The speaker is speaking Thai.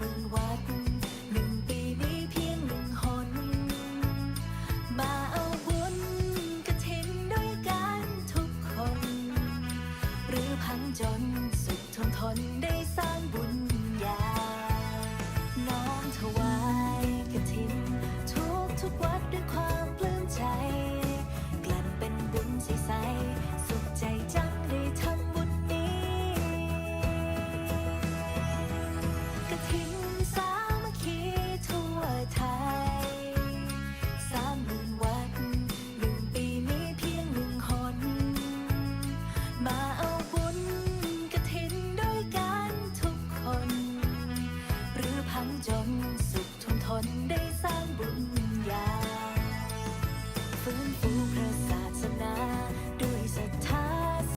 มื่วัตหนึ่งปีมีเพียงหนึ่งหน มาเอาบุญกระถินด้วยกันทุกคน หรือพังจนสุดทนทนได้ มาเอาบุญกระถินด้วยกันทุกคน หรือพันจนสุขทนทนได้